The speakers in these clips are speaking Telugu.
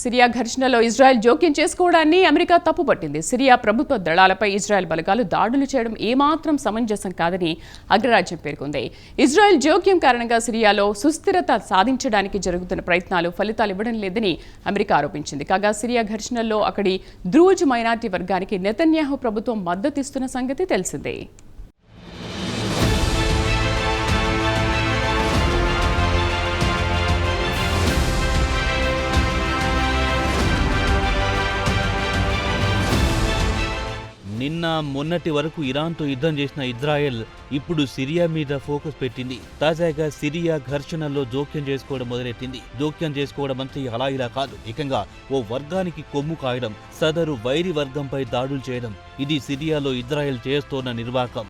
సిరియా ఘర్షణలో ఇజ్రాయెల్ జోక్యం చేసుకోవడాన్ని అమెరికా తప్పుపట్టింది. సిరియా ప్రభుత్వ దళాలపై ఇజ్రాయెల్ బలగాలు దాడులు చేయడం ఏమాత్రం సమంజసం కాదని అగ్రరాజ్యం పేర్కొంది. ఇజ్రాయెల్ జోక్యం కారణంగా సిరియాలో సుస్థిరత సాధించడానికి జరుగుతున్న ప్రయత్నాలు ఫలితాలు ఇవ్వడం లేదని అమెరికా ఆరోపించింది. కాగా సిరియా ఘర్షణల్లో అక్కడి ద్రూజ్ మైనార్టీ వర్గానికి నెతన్యాహు ప్రభుత్వం మద్దతిస్తున్న సంగతి తెలిసిందే. నిన్న మొన్నటి వరకు ఇరాన్తో యుద్ధం చేసిన ఇజ్రాయెల్ ఇప్పుడు సిరియా మీద ఫోకస్ పెట్టింది. తాజాగా సిరియా ఘర్షణల్లో జోక్యం చేసుకోవడం మొదలెట్టింది. జోక్యం చేసుకోవడం అంటే అలా ఇలా కాదు. ఏకంగా ఓ వర్గానికి కొమ్ము కాయడం సదరు వైరి వర్గంపై దాడులు చేయడం ఇది సిరియాలో ఇజ్రాయెల్ చేస్తోన్న నిర్వాకం.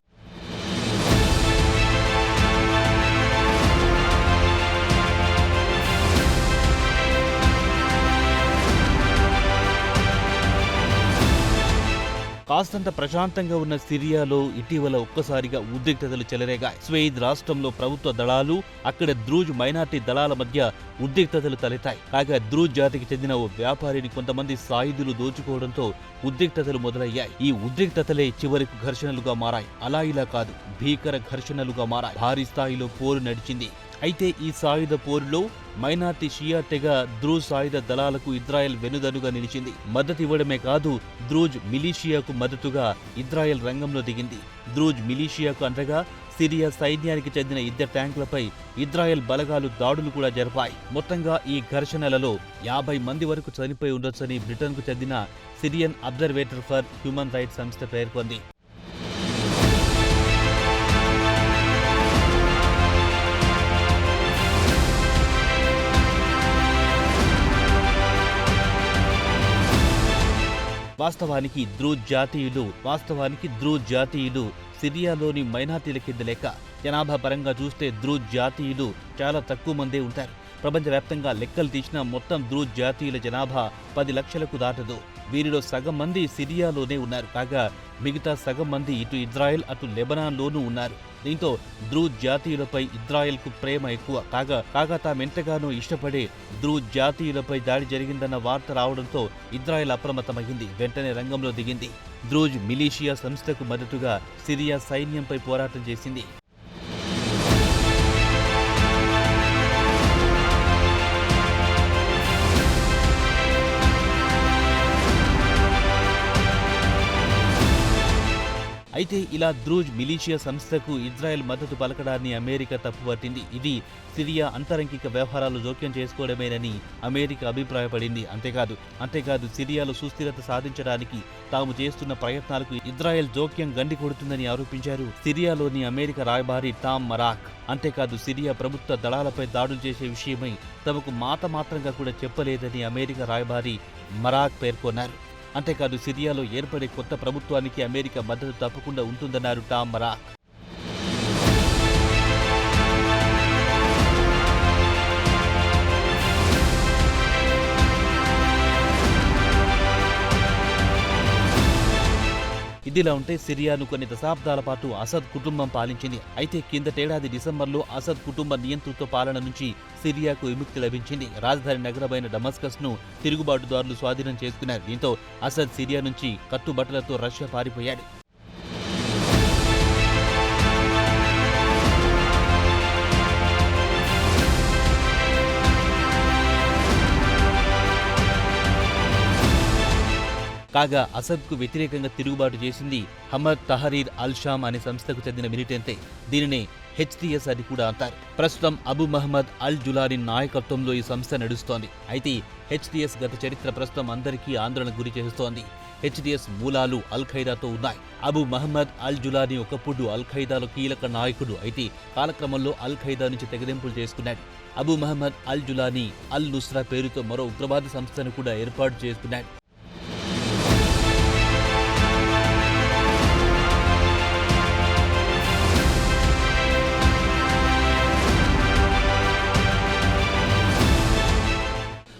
కాస్తంత ప్రశాంతంగా ఉన్న సిరియాలో ఇటీవల ఒక్కసారిగా ఉద్రిక్తతలు చెలరేగాయి. స్వెయిద్ రాష్ట్రంలో ప్రభుత్వ దళాలు అక్కడ ద్రూజ్ మైనార్టీ దళాల మధ్య ఉద్రిక్తతలు తలెత్తాయి. కాగా ద్రూజ్ జాతికి చెందిన ఓ వ్యాపారిని కొంతమంది సాయుధులు దోచుకోవడంతో ఉద్రిక్తతలు మొదలయ్యాయి. ఈ ఉద్రిక్తతలే చివరికి ఘర్షణలుగా మారాయి. అలా ఇలా కాదు భీకర ఘర్షణలుగా మారాయి. భారీ స్థాయిలో పోరు నడిచింది. అయితే ఈ సాయుధ పోరులో మైనార్టీ షియా తెగ ద్రూజ్ సాయుధ దళాలకు ఇజ్రాయెల్ వెనుదనుగా నిలిచింది. మద్దతు ఇవ్వడమే కాదు ద్రూజ్ మిలీషియాకు మద్దతుగా ఇజ్రాయెల్ రంగంలో దిగింది. ద్రూజ్ మిలీషియాకు అండగా సిరియా సైన్యానికి చెందిన ఇద్దరు ట్యాంకులపై ఇజ్రాయెల్ బలగాలు దాడులు కూడా జరిపాయి. మొత్తంగా ఈ ఘర్షణలలో యాభై మంది వరకు చనిపోయి ఉండొచ్చని బ్రిటన్కు చెందిన Syrian observatory for human rights సంస్థ పేర్కొంది. వాస్తవానికి ద్రూజ్ జాతీయులు వాస్తవానికి ద్రూజ్ జాతీయులు. సిరియాలోని మైనార్టీల కింద లెక్క జనాభా పరంగా చూస్తే ద్రూజ్ జాతీయులు చాలా తక్కువ మందే ఉంటారు. ప్రపంచవ్యాప్తంగా లెక్కలు తీసిన మొత్తం ద్రూజ్ జాతీయుల జనాభా పది లక్షలకు దాటదు. వీరిలో సగం మంది సిరియాలోనే ఉన్నారు. కాగా మిగతా సగం మంది ఇటు ఇజ్రాయెల్ అటు లెబనాన్లోనూ ఉన్నారు. దీంతో ద్రూజ్ జాతీయులపై ఇజ్రాయెల్కు ప్రేమ ఎక్కువ. కాగా కాగా తామెంతగానో ఇష్టపడే ద్రూజ్ జాతీయులపై దాడి జరిగిందన్న వార్త రావడంతో ఇజ్రాయెల్ అప్రమత్తమైంది వెంటనే రంగంలో దిగింది. ద్రూజ్ మిలీషియా సంస్థకు మద్దతుగా సిరియా సైన్యంపై పోరాటం చేసింది. అయితే ఇలా ద్రూజ్ మిలీషియా సంస్థకు ఇజ్రాయెల్ మద్దతు పలకడాన్ని అమెరికా తప్పుపట్టింది. ఇది సిరియా అంతరంగిక వ్యవహారాలు జోక్యం చేసుకోవడమేనని అమెరికా అభిప్రాయపడింది. అంతేకాదు అంతేకాదు సిరియాలో సుస్థిరత సాధించడానికి తాము చేస్తున్న ప్రయత్నాలకు ఇజ్రాయెల్ జోక్యం గండి కొడుతుందని ఆరోపించారు. సిరియాలోని అమెరికా రాయబారి టామ్ మరాక్. అంతేకాదు సిరియా ప్రభుత్వ దళాలపై దాడులు చేసే విషయమై తమకు మాట మాత్రంగా కూడా చెప్పలేదని అమెరికా రాయబారి మరాక్ పేర్కొన్నారు. అంతేకాదు సిరియాలో ఏర్పడే కొత్త ప్రభుత్వానికి అమెరికా మద్దతు తప్పకుండా ఉంటుందన్నారు టామ్ మరాక్ ఇదిలా ఉంటే సిరియాను కొన్ని దశాబ్దాల పాటు అసద్ కుటుంబం పాలించింది. అయితే కిందటేడాది డిసెంబర్లో అసద్ కుటుంబ నియంతృత్వ పాలన నుంచి సిరియాకు విముక్తి లభించింది. రాజధాని నగరమైన డమస్కస్ను తిరుగుబాటుదారులు స్వాధీనం చేసుకున్నారు. దీంతో అసద్ సిరియా నుంచి కట్టుబట్టలతో రష్యా పారిపోయాడు. కాగా అసద్కు వ్యతిరేకంగా తిరుగుబాటు చేసింది హమద్ తహరీర్ అల్ షామ్ అనే సంస్థకు చెందిన మిలిటెంటే. దీనినే హెచ్టిఎస్ అని కూడా అంటారు. ప్రస్తుతం అబు మహమ్మద్ అల్ జులారిన్ నాయకత్వంలో ఈ సంస్థ నడుస్తోంది. అయితే హెచ్టిఎస్ గత చరిత్ర ప్రస్తుతం అందరికీ ఆందోళన గురి చేస్తోంది. హెచ్డిఎస్ మూలాలు అల్ ఖైదాతో ఉన్నాయి. అబు మహమ్మద్ అల్ జులాని ఒకప్పుడు అల్ ఖైదాలో కీలక నాయకుడు. అయితే కాలక్రమంలో అల్ ఖైదా నుంచి తెగదెంపులు చేసుకున్నాడు. అబు మహమ్మద్ అల్ జులాని అల్ నుస్రా పేరుతో మరో ఉగ్రవాద సంస్థను కూడా ఏర్పాటు చేసుకున్నాడు.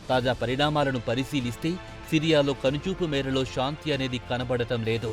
తాజా పరిణామాలను పరిశీలిస్తే సిరియాలో కనుచూపు మేరలో శాంతి అనేది కనబడటం లేదు.